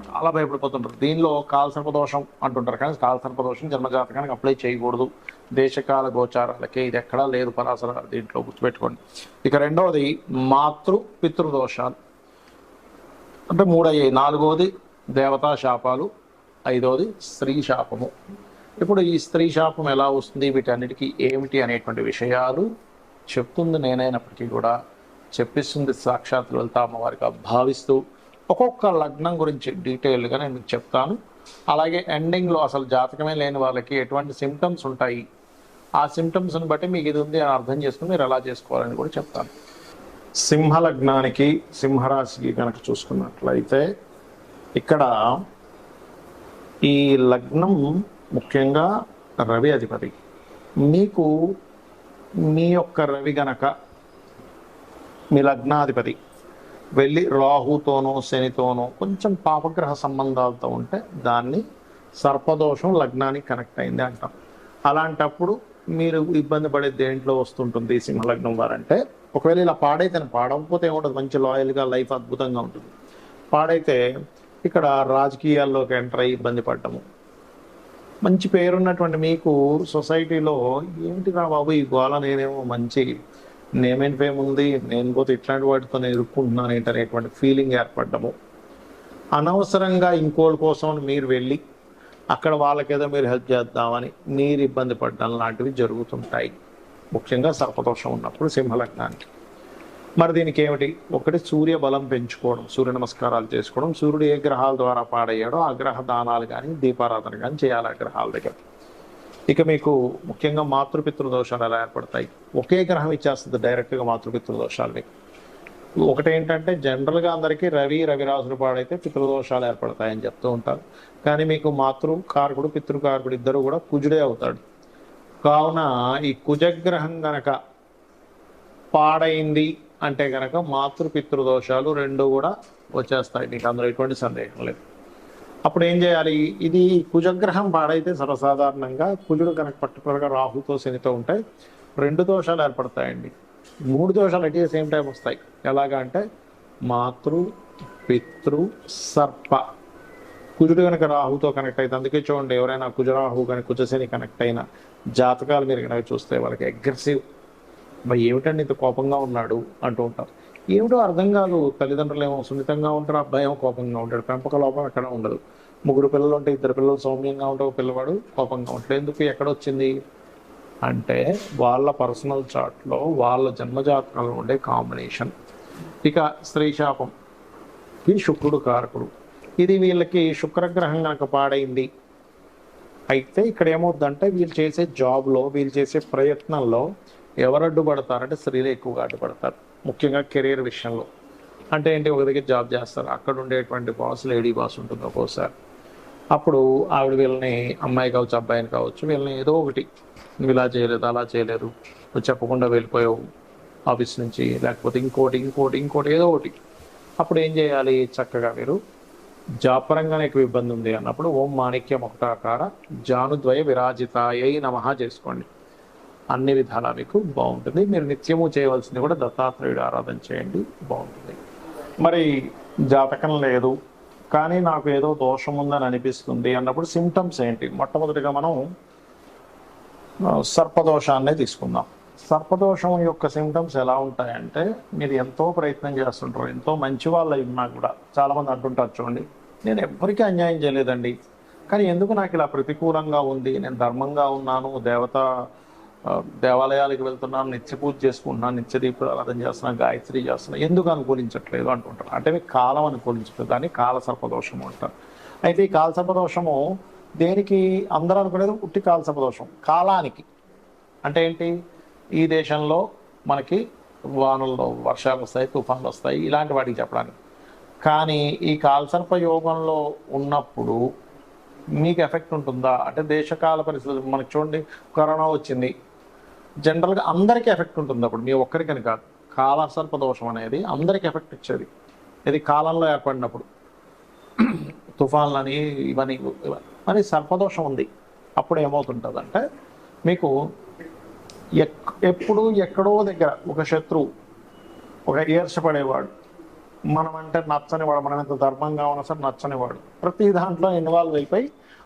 చాలా భయపడిపోతుంటారు. దీనిలో కాలసర్పదోషం అంటుంటారు. కానీ కాలసర్పదోషం జన్మజాతకానికి అప్లై చేయకూడదు. దేశకాల గోచారాలకే ఇది ఎక్కడా లేదు పరాసర దీంట్లో గుర్తుపెట్టుకోండి. ఇక రెండవది మాతృ పితృదోషాలు. అంటే మూడయ్యాయి. నాలుగవది దేవతా శాపాలు. ఐదవది స్త్రీ శాపము. ఇప్పుడు ఈ స్త్రీ శాపం ఎలా వస్తుంది? వీటన్నిటికీ ఏమిటి అనేటువంటి విషయాలు చెప్తుంది నేనైనప్పటికీ కూడా. చెప్పిస్తుంది సాక్షాత్ లలిత అమ్మవారిగా భావిస్తూ ఒక్కొక్క లగ్నం గురించి డీటెయిల్గా నేను మీకు చెప్తాను. అలాగే ఎండింగ్లో అసలు జాతకమే లేని వాళ్ళకి ఎటువంటి సిమ్టమ్స్ ఉంటాయి ఆ సిమ్టమ్స్ని బట్టి మీకు ఇది ఉంది అని అర్థం చేసుకుని మీరు ఎలా చేసుకోవాలని కూడా చెప్తాను. సింహ లగ్నానికి సింహరాశికి కనుక చూసుకున్నట్లయితే ఇక్కడ ఈ లగ్నం ముఖ్యంగా రవి అధిపతి. మీకు మీ యొక్క రవి గనక మీ లగ్నాధిపతి వెళ్ళి రాహుతోనో శనితోనో కొంచెం పాపగ్రహ సంబంధాలతో ఉంటే దాన్ని సర్పదోషం లగ్నానికి కనెక్ట్ అయింది అంటాం. అలాంటప్పుడు మీరు ఇబ్బంది పడే దేంట్లో వస్తుంటుంది ఈ సింహలగ్నం వారంటే ఒకవేళ ఇలా పాడైతే పాడకపోతే ఏముంటుంది మంచి లాయల్గా లైఫ్ అద్భుతంగా ఉంటుంది. పాడైతే ఇక్కడ రాజకీయాల్లోకి ఎంటర్ అయ్యి ఇబ్బంది పడ్డము. మంచి పేరున్నటువంటి మీకు సొసైటీలో ఏంటిరా బాబు ఈ గోళ నేనేమో మంచి నేమ్ అండ్ ఫేమ్ ఉంది? నేను పోతే ఇట్లాంటి వాటితో నేను ఇరుక్కుంటున్నాను ఏంటి అనేటువంటి ఫీలింగ్ ఏర్పడ్డము. అనవసరంగా ఇంకోళ్ళ కోసం మీరు వెళ్ళి అక్కడ వాళ్ళకేదో మీరు హెల్ప్ చేద్దామని మీరు ఇబ్బంది పడడం లాంటివి జరుగుతుంటాయి. ముఖ్యంగా సర్పదోషం ఉన్నప్పుడు సింహలగ్నానికి. మరి దీనికి ఏమిటి? ఒకటి సూర్య బలం పెంచుకోవడం సూర్య నమస్కారాలు చేసుకోవడం సూర్యుడు ఏ గ్రహాల ద్వారా పాడయ్యాడో ఆ గ్రహ దానాలు కానీ దీపారాధన కానీ చేయాలి ఆ గ్రహాల దగ్గర ఇక మీకు ముఖ్యంగా మాతృపితృ దోషాలు ఎలా ఏర్పడతాయి? ఒకే గ్రహం ఇచ్చేస్తుంది డైరెక్ట్గా మాతృపితృ దోషాలు మీకు. జనరల్గా అందరికీ రవి రవిరాజులు పాడైతే పితృదోషాలు ఏర్పడతాయని చెప్తూ ఉంటారు. కానీ మీకు మాతృ కారకుడు పితృకారకుడు ఇద్దరు కూడా కుజుడే అవుతాడు. కావున ఈ కుజగ్రహం గనక పాడైంది అంటే గనక మాతృపితృ దోషాలు రెండు కూడా వచ్చేస్తాయి. మీకు అందులో ఎటువంటి సందేహం లేదు. అప్పుడు ఏం చేయాలి? ఇది కుజగ్రహం పాడైతే సర్వసాధారణంగా కుజుడు కనుక పర్టికులర్గా రాహుతో శనితో ఉంటాయి రెండు దోషాలు ఏర్పడతాయండి. మూడు దోషాలు అట్ సేమ్ టైం వస్తాయి. ఎలాగా అంటే మాతృ పితృ సర్ప. కుజుడు కనుక రాహుతో కనెక్ట్ అయితే అందుకే చూడండి ఎవరైనా కుజరాహు కానీ కుజశని కనెక్ట్ అయిన జాతకాలు మీరు కనుక చూస్తే వాళ్ళకి అగ్రెసివ్ మరి ఏమిటండి ఇంత కోపంగా ఉన్నాడు అంటూ ఉంటారు. ఏమిటో అర్థం కాదు. తల్లిదండ్రులు ఏమో సున్నితంగా ఉంటారు అబ్బాయి ఏమో కోపంగా ఉంటాడు. పెంపక లోపం ఎక్కడ ఉండదు. ముగ్గురు పిల్లలు ఉంటే ఇద్దరు పిల్లలు సౌమ్యంగా ఉంటే ఒక పిల్లవాడు కోపంగా ఉంటాడు. ఎందుకు? ఎక్కడ వచ్చింది? అంటే వాళ్ళ పర్సనల్ చార్ట్లో వాళ్ళ జన్మజాతకంలో ఉండే కాంబినేషన్. ఇక స్త్రీ శాపం. ఇది శుక్రుడు కారకుడు. ఇది వీళ్ళకి శుక్రగ్రహం కనుక పాడైంది. అయితే ఇక్కడ ఏమవుద్దంటే వీళ్ళు చేసే జాబ్లో వీళ్ళు చేసే ప్రయత్నంలో ఎవరు అడ్డుపడతారంటే స్త్రీలు ఎక్కువగా అడ్డుపడతారు. ముఖ్యంగా కెరీర్ విషయంలో. అంటే ఏంటి? ఒక దగ్గర జాబ్ చేస్తారు. అక్కడ ఉండేటువంటి బాస్ లేడీ బాస్ ఉంటుంది ఒక్కోసారి. అప్పుడు ఆవిడ వీళ్ళని అమ్మాయి కావచ్చు అబ్బాయిని కావచ్చు వీళ్ళని ఏదో ఒకటి. నువ్వు ఇలా చేయలేదు అలా చేయలేదు. నువ్వు చెప్పకుండా వెళ్ళిపోయావు ఆఫీస్ నుంచి. లేకపోతే ఇంకోటి ఇంకోటి ఇంకోటి ఏదో ఒకటి. అప్పుడు ఏం చేయాలి చక్కగా మీరు? జాబ్ పరంగానే ఎక్కువ ఇబ్బంది ఉంది అన్నప్పుడు ఓం మాణిక్యం ఒకటాకార జానుద్వయ విరాజితాయై నమః చేసుకోండి. అన్ని విధాలా మీకు బాగుంటుంది. మీరు నిత్యము చేయవలసింది కూడా దత్తాత్రేయుడు ఆరాధన చేయండి. బాగుంటుంది. మరి జాతకం లేదు. కానీ నాకు ఏదో దోషం ఉందని అనిపిస్తుంది అన్నప్పుడు సిమ్టమ్స్ ఏంటి? మొట్టమొదటిగా మనం సర్పదోషాన్నే తీసుకుందాం. సర్పదోషం యొక్క సిమ్టమ్స్ ఎలా ఉంటాయంటే మీరు ఎంతో ప్రయత్నం చేస్తుంటారు. ఎంతో మంచి వాళ్ళు ఉన్నా కూడా. చాలామంది అంటుంటారు చూడండి నేను ఎవ్వరికీ అన్యాయం చేయలేదండి. కానీ ఎందుకు నాకు ఇలా ప్రతికూలంగా ఉంది? నేను ధర్మంగా ఉన్నాను దేవత దేవాలయాలకు వెళ్తున్నాం నిత్య పూజ చేసుకుంటున్నాను నిత్య దీపారాధన చేస్తున్నా గాయత్రి చేస్తున్నాను ఎందుకు అనుకూలించట్లేదు అంటుంటారు. అంటే మీకు కాలం అనుకూలించట్లేదు దాన్ని కాల సర్పదోషము అంటారు. అయితే ఈ కాల సర్పదోషము దేనికి అందరూ అనుకునేది ఉట్టి కాల సర్పదోషం కాలానికి. అంటే ఏంటి? ఈ దేశంలో మనకి వానల్లో వర్షాలు వస్తాయి తుఫాన్లు వస్తాయి ఇలాంటి వాటికి చెప్పడానికి. కానీ ఈ కాలసర్ప యోగంలో ఉన్నప్పుడు మీకు ఎఫెక్ట్ ఉంటుందా? అంటే దేశకాల పరిస్థితులు మనకు చూడండి కరోనా వచ్చింది. జనరల్గా అందరికీ ఎఫెక్ట్ ఉంటుంది అప్పుడు. మీ ఒక్కరికని కాదు. కాలసర్ప దోషం అనేది అందరికీ ఎఫెక్ట్ ఇచ్చేది. ఇది కాలంలో ఏర్పడినప్పుడు. తుఫాన్లని ఇవన్నీ మరి సర్పదోషం ఉంది. అప్పుడు ఏమవుతుంటుంది అంటే మీకు ఎప్పుడు ఎక్కడో దగ్గర ఒక శత్రువు ఒక ఈర్షపడేవాడు మనం అంటే నచ్చనివాడు మనం ఎంత ధర్మంగా ఉన్నా సరే నచ్చనివాడు ప్రతి దాంట్లో ఇన్వాల్వ్ అయిపోయి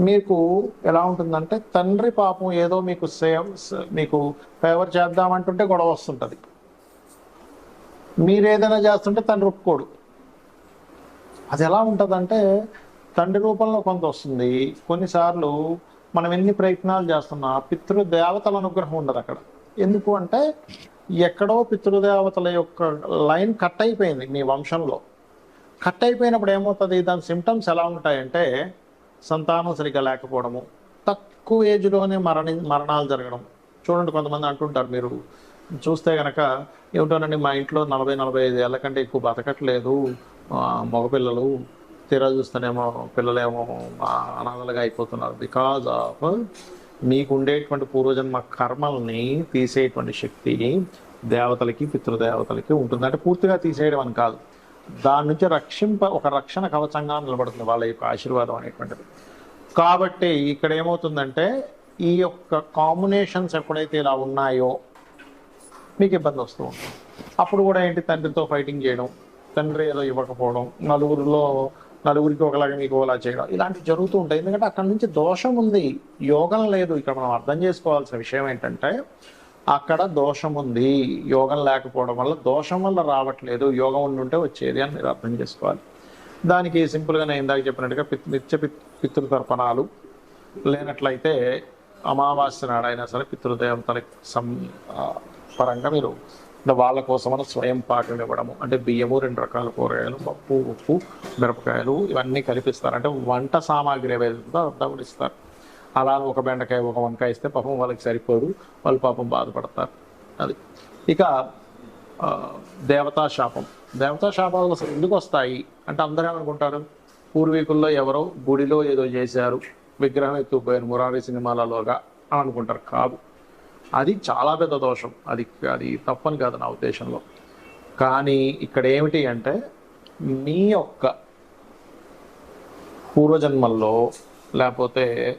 మీకు ఎలా ఉంటుందంటే తండ్రి పాపం ఏదో మీకు సేవ్ మీకు ఫేవర్ చేద్దామంటుంటే గొడవ వస్తుంటుంది. మీరు ఏదైనా చేస్తుంటే తండ్రి ఒప్పుకోడు. అది ఎలా ఉంటుందంటే తండ్రి రూపంలో కొంత వస్తుంది. కొన్నిసార్లు మనం ఎన్ని ప్రయత్నాలు చేస్తున్నా పితృదేవతల అనుగ్రహం ఉండదు అక్కడ. ఎందుకు అంటే ఎక్కడో పితృదేవతల యొక్క లైన్ కట్ అయిపోయింది మీ వంశంలో. కట్ అయిపోయినప్పుడు ఏమవుతుంది? దాని సిమ్టమ్స్ ఎలా ఉంటాయంటే సంతానం సరిగ్గా లేకపోవడము. తక్కువ ఏజ్లోనే మరణి మరణాలు జరగడం. చూడండి కొంతమంది అంటుంటారు మీరు. చూస్తే కనుక ఏమిటోనండి మా ఇంట్లో నలభై నలభై ఐదు ఏళ్ళ కంటే ఎక్కువ బతకట్లేదు. మగపిల్లలు తీరా చూస్తేనేమో పిల్లలేమో అనాథలుగా అయిపోతున్నారు. బికాజ్ ఆఫ్ మీకు ఉండేటువంటి పూర్వజన్మ కర్మల్ని తీసేటువంటి శక్తి దేవతలకి పితృదేవతలకి ఉంటుంది అంటే పూర్తిగా తీసేయడం అని కాదు. దాని నుంచి రక్షింప ఒక రక్షణ కవచంగా నిలబడుతుంది వాళ్ళ యొక్క ఆశీర్వాదం అనేటువంటిది. కాబట్టి ఇక్కడ ఏమవుతుందంటే ఈ యొక్క కాంబినేషన్స్ ఎప్పుడైతే ఇలా ఉన్నాయో మీకు ఇబ్బంది వస్తూ ఉంటుంది. అప్పుడు కూడా ఏంటి? తండ్రితో ఫైటింగ్ చేయడం తండ్రి ఏదో ఇవ్వకపోవడం నలుగురిలో నలుగురికి ఒకలాగా మీకు ఒకలా చేయడం ఇలాంటివి జరుగుతూ ఉంటాయి. ఎందుకంటే అక్కడ నుంచి దోషం ఉంది యోగం లేదు. ఇక్కడ మనం అర్థం చేసుకోవాల్సిన విషయం ఏంటంటే అక్కడ దోషం ఉంది. యోగం లేకపోవడం వల్ల దోషం వల్ల రావట్లేదు. యోగం ఉండుంటే వచ్చేది అని మీరు అర్థం చేసుకోవాలి. దానికి సింపుల్గా నేను ఇందాక చెప్పినట్టుగా పిత్ నిత్య పిత్ పితృతర్పణాలు లేనట్లయితే అమావాస్య నాడైనా సరే పితృదేవతలకి సం పరంగా మీరు అంటే వాళ్ళ కోసమని స్వయం పాకం ఇవ్వడము. అంటే బియ్యము రెండు రకాల కూరగాయలు పప్పు ఉప్పు మిరపకాయలు ఇవన్నీ కలిపిస్తారు. అంటే వంట సామాగ్రి ఏవైతే ఉందో కూడా ఇస్తారు. అలా ఒక బెండకాయ ఒక వంకాయ ఇస్తే పాపం వాళ్ళకి సరిపోదు వాళ్ళు పాపం బాధపడతారు. అది. ఇక దేవతా శాపం. దేవతా శాపాలు అసలు ఎందుకు వస్తాయి? అంటే అందరూ ఏమనుకుంటారు? పూర్వీకుల్లో ఎవరో గుడిలో ఏదో చేశారు విగ్రహం ఎత్తుకుపోయారు మురారి సినిమాలలోగా అని అనుకుంటారు. కాదు. అది చాలా పెద్ద దోషం. అది అది తప్పని కాదు నా ఉద్దేశంలో. కానీ ఇక్కడ ఏమిటి అంటే మీ యొక్క పూర్వజన్మల్లో లేకపోతే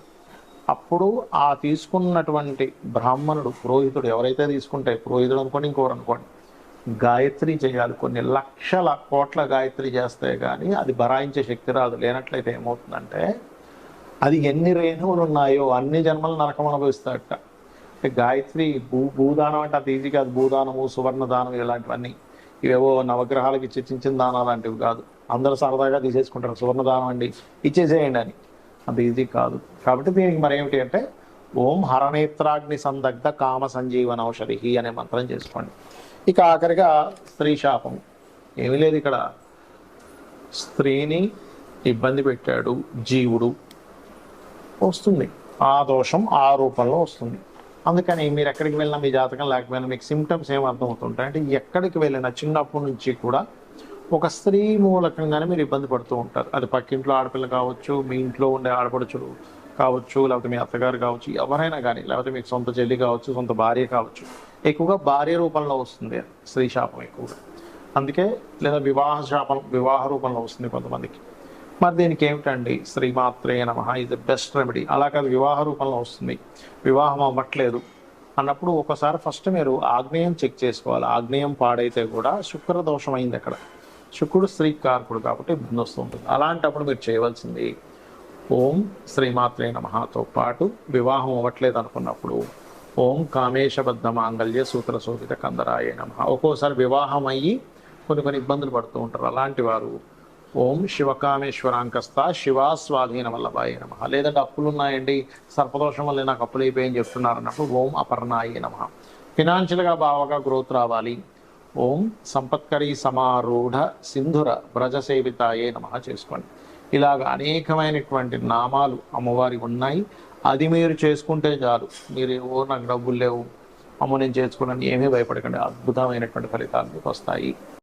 అప్పుడు ఆ తీసుకున్నటువంటి బ్రాహ్మణుడు పురోహితుడు ఎవరైతే తీసుకుంటే పురోహితుడు అనుకోండి ఇంకోరు అనుకోండి గాయత్రి చేయాలి. కొన్ని లక్షల కోట్ల గాయత్రి చేస్తే కానీ అది బరాయించే శక్తి రాదు. లేనట్లయితే ఏమవుతుందంటే అది ఎన్ని రేణువులు ఉన్నాయో అన్ని జన్మలు నరకం అనుభవిస్తాడట అంటే గాయత్రి భూ భూదానం అంటే అది ఈజీ కాదు. భూదానము సువర్ణ దానం ఇలాంటివన్నీ. ఇవేవో నవగ్రహాలకు ఇచ్చే చిన్న చిన్న దానాలు లాంటివి కాదు. అందరూ సరదాగా తీసేసుకుంటారు. సువర్ణ దానం అండి ఇచ్చేసేయండి అని. అది ఇది కాదు. కాబట్టి దీనికి మరి ఏమిటి అంటే ఓం హరనేత్రాగ్ని సందగ్ధ కామ సంజీవన ఔషధి అనే మంత్రం చేసుకోండి. ఇక ఆఖరిగా స్త్రీ శాపం. ఏమీ లేదు ఇక్కడ. స్త్రీని ఇబ్బంది పెట్టాడు జీవుడు. వస్తుంది. ఆ దోషం ఆ రూపంలో వస్తుంది. అందుకని మీరు ఎక్కడికి వెళ్ళినా మీ జాతకం లేకపోయినా మీకు సిమ్టమ్స్ ఏం అర్థమవుతుంటాయి అంటే ఎక్కడికి వెళ్ళినా చిన్నప్పటి నుంచి కూడా ఒక స్త్రీ మూలకంగానే మీరు ఇబ్బంది పడుతూ ఉంటారు. అది పక్కింట్లో ఆడపిల్ల కావచ్చు మీ ఇంట్లో ఉండే ఆడపడుచులు కావచ్చు లేకపోతే మీ అత్తగారు కావచ్చు ఎవరైనా కానీ లేకపోతే మీకు సొంత చెల్లి కావచ్చు సొంత భార్య కావచ్చు ఎక్కువగా భార్య రూపంలో వస్తుంది స్త్రీ శాపం ఎక్కువగా. అందుకే లేదా వివాహ శాపం వివాహ రూపంలో వస్తుంది కొంతమందికి. మరి దీనికి ఏమిటండి? స్త్రీ మాత్రమే నమ ఇది బెస్ట్ రెమెడీ. అలా కాదు వివాహ రూపంలో వస్తుంది. వివాహం అవ్వట్లేదు అన్నప్పుడు ఒకసారి ఫస్ట్ మీరు ఆగ్నేయం చెక్ చేసుకోవాలి. ఆగ్నేయం పాడైతే కూడా శుక్ర దోషం అయింది అక్కడ. శుక్రుడు స్త్రీ కారకుడు కాబట్టి ఇబ్బంది వస్తుంటుంది అలాంటప్పుడు మీరు చేయవలసింది ఓం శ్రీమాత్రే నమహతో పాటు వివాహం అవ్వట్లేదు అనుకున్నప్పుడు ఓం కామేశబద్ధ మాంగళ్య సూత్ర శోభిత కందరాయ నమ. ఒక్కోసారి వివాహం అయ్యి కొన్ని కొన్ని ఇబ్బందులు పడుతూ ఉంటారు. అలాంటి వారు ఓం శివకామేశ్వరాంకస్త శివా స్వాధీన వల్లభాయ నమ. లేదంటే అప్పులు ఉన్నాయండి సర్పదోషం వల్ల నాకు అప్పులు అయిపోయాయని చెప్తున్నారు అన్నప్పుడు ఓం అపర్ణాయ నమ. ఫినాన్షియల్గా బాగా గ్రోత్ రావాలి. ఓం సంపత్కరీ సమారూఢ సింధుర బ్రజసేవితాయే నమ చేసుకోండి. ఇలాగ అనేకమైనటువంటి నామాలు అమ్మవారి ఉన్నాయి. అది మీరు చేసుకుంటే చాలు. మీరు ఓ నాకు డబ్బులు లేవు. అమ్మ నేను చేసుకున్నాను. ఏమీ భయపడకండి. అద్భుతమైనటువంటి ఫలితాలు మీకు వస్తాయి.